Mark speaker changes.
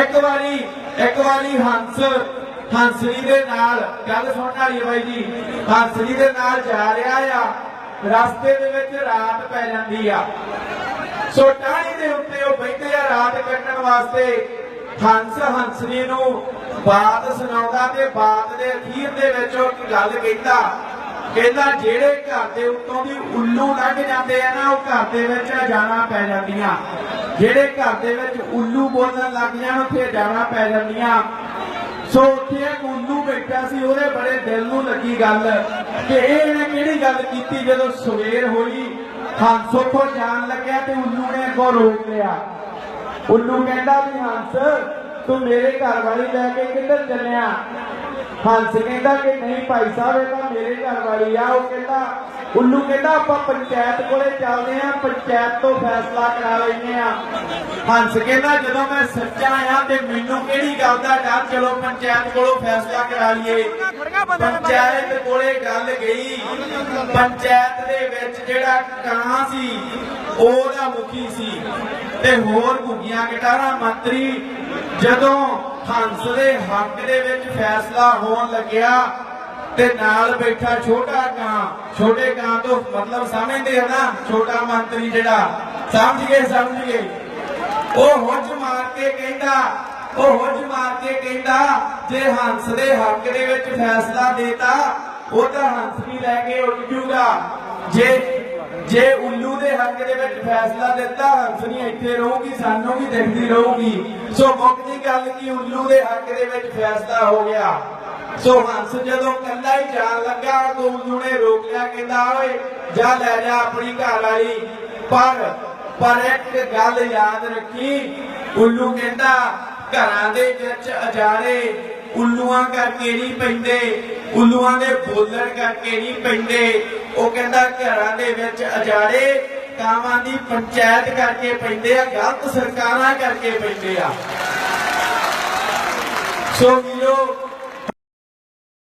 Speaker 1: ਇੱਕ ਵਾਰੀ ਇੱਕ ਵਾਰੀ ਹੰਸ ਹੰਸਲੀ ਦੇ ਨਾਲ, ਗੱਲ ਸੁਣਨ ਵਾਲੀ ਬਾਈ ਜੀ ਹੰਸਲੀ ਦੇ ਨਾਲ ਜਾ ਰਿਹਾ ਆ, ਰਸਤੇ ਦੇ ਵਿੱਚ ਰਾਤ ਪੈ ਜਾਂਦੀ ਆ। ਸੋ ਟਾਹਣੀ ਦੇ ਉੱਤੇ ਉਹ ਬੈਠੇ ਆ ਰਾਤ ਕੱਟਣ ਵਾਸਤੇ। ਹੰਸ ਹੰਸਰੀ ਨੂੰ ਬਾਤ ਸੁਣਾਉਂਦਾ ਤੇ ਬਾਤ ਦੇ ਅਖੀਰ ਦੇ ਵਿੱਚ ਉਹ ਗੱਲ ਕਹਿੰਦਾ ਕਹਿੰਦਾ ਜਿਹੜੇ ਘਰ ਦੇ ਉੱਤੋਂ ਦੀ ਉੱਲੂ ਲੰਘ ਜਾਂਦੇ ਆ ਨਾ, ਉਹ ਘਰ ਦੇ ਵਿੱਚ ਜਾਣਾ ਪੈ ਜਾਂਦੀਆਂ। ਜਿਹੜੇ ਘਰ ਦੇ ਵਿੱਚ ਉੱਲੂ ਬੋਲਣ ਲੱਗ ਜਾਣ, ਉੱਥੇ ਜਾਣਾ ਪੈ ਜਾਂਦੀਆਂ। ਸੋ ਉੱਥੇ ਇੱਕ ਉੱਲੂ ਬੈਠਾ ਸੀ, ਉਹਦੇ ਬੜੇ ਦਿਲ ਨੂੰ ਲੱਗੀ ਗੱਲ ਕਿ ਇਹਨੇ ਕਿਹੜੀ ਗੱਲ ਕੀਤੀ ਜਦੋਂ ਸਵੇਰ ਹੋਈ, ਹੰਸੋ ਉੱਥੋਂ ਜਾਣ ਲੱਗਿਆ ਤੇ ਉੱਲੂ ਨੇ ਅੱਗੋਂ ਰੋਕ ਲਿਆ। ਉੱਲੂ ਕਹਿੰਦਾ ਵੀ, ਹੰਸ, ਤੂੰ ਮੇਰੇ ਘਰ ਵਾਲੀ ਲੈ ਕੇ ਕਿੱਧਰ ਚੱਲਿਆ? ਹੰਸ ਕਹਿੰਦਾ ਕਿ ਨਹੀਂ ਭਾਈ ਸਾਹਿਬ, ਇਹ ਤਾਂ ਮੇਰੇ ਘਰ ਵਾਲੀ ਆ। ਉਹ ਕਹਿੰਦਾ, ਉੱਲੂ ਕਹਿੰਦਾ, ਆਪਾਂ ਪੰਚਾਇਤ ਕੋਲੇ ਚੱਲਦੇ ਆ, ਪੰਚਾਇਤ ਤੋਂ ਫੈਸਲਾ ਕਰਾ ਲੈਨੇ ਆ। ਹੰਸ ਕਹਿੰਦਾ, ਜਦੋਂ ਮੈਂ ਸੱਚਾ ਆ ਤੇ ਮੈਨੂੰ ਕਿਹੜੀ ਗੱਲ ਦਾ ਡਰ? ਚਲੋ ਪੰਚਾਇਤ ਕੋਲੋਂ ਫੈਸਲਾ ਕਰਾ ਲਈਏ। ਪੰਚਾਇਤ ਕੋਲੇ ਗੱਲ ਗਈ। ਪੰਚਾਇਤ ਦੇ ਵਿੱਚ ਜਿਹੜਾ ਕਾਂ ਸੀ ਉਹਦਾ ਮੁਖੀ ਸੀ। ਤੇ ਹੋਰ ਘੁੱਗੀਆਂ ਗਟਾਰਾ ਮੰਤਰੀ ਜਦੋਂ ਹੰਸ ਦੇ ਹੱਕ ਦੇ ਵਿੱਚ ਫੈਸਲਾ ਹੋਣ ਲੱਗਿਆ ਤੇ ਨਾਲ ਬੈਠਾ ਛੋਟਾ ਕਾਂ ਛੋਟੇ ਕਾਂ ਤੋਂ ਮਤਲਬ ਸਮਝਦੇ ਆ ਨਾ ਛੋਟਾ ਮੰਤਰੀ ਜਿਹੜਾ, ਸਮਝ ਗਏ ਸਮਝ ਗਏ। ਉਹ ਹੁੱਜ ਮਾਰ ਕੇ ਕਹਿੰਦਾ, ਉਹ ਹੁੱਜ ਮਾਰ ਕੇ ਕਹਿੰਦਾ, ਜੇ ਹੰਸ ਦੇ ਹੱਕ ਦੇ ਵਿੱਚ ਫੈਸਲਾ ਦੇਤਾ ਉਹ ਤਾਂ ਹੰਸ ਵੀ ਲੈ ਕੇ ਉੱਡ ਜੂਗਾ। ਜੇ ਜੇ ਉੱਲੂ ਦੇ ਹੱਕ ਦੇ ਵਿੱਚ ਫੈਸਲਾ ਦਿੱਤਾ, ਹੰਸ ਨਹੀਂ ਇੱਥੇ ਰਹੂਗੀ, ਸਾਨੂੰ ਵੀ ਦੇਖਦੀ ਰਹੂਗੀ। ਸੋ ਮੁੱਕ ਦੀ ਗੱਲ ਕੀ, ਉੱਲੂ ਦੇ ਹੱਕ ਦੇ ਵਿੱਚ ਫੈਸਲਾ ਹੋ ਗਿਆ। ਸੋ ਹੰਸ ਜਦੋਂ ਕੱਲਾ ਹੀ ਜਾਣ ਲੱਗਾ, ਤਾਂ ਉੱਲੂ ਨੇ ਰੋਕ ਲਿਆ ਕਹਿੰਦਾ ਓਏ, ਜਾ ਲੈ ਜਾ ਆਪਣੀ ਘਰ ਵਾਲੀ। ਪਰ ਪਰ ਇੱਕ ਗੱਲ ਯਾਦ ਰੱਖੀ। ਉੱਲੂ ਕਹਿੰਦਾ, ਘਰਾਂ ਦੇ ਵਿੱਚ ਅਜਾਰੇ ਉੱਲੂਆਂ ਕਰਕੇ ਨਹੀਂ ਪੈਂਦੇ। ਉੱਲੂਆਂ ਦੇ ਬੋਲਣ ਕਰਕੇ ਨਹੀਂ ਪੈਂਦੇ। ਉਹ ਕਹਿੰਦਾ ਘਰਾਂ ਦੇ ਵਿੱਚ ਅਜਾੜੇ ਕਾਵਾਂ ਦੀ ਪੰਚਾਇਤ ਕਰਕੇ ਪੈਂਦੇ ਆ, ਗਲਤ ਸਰਕਾਰਾਂ ਕਰਕੇ ਪੈਂਦੇ ਆ। ਸੋ ਵੀਰੋ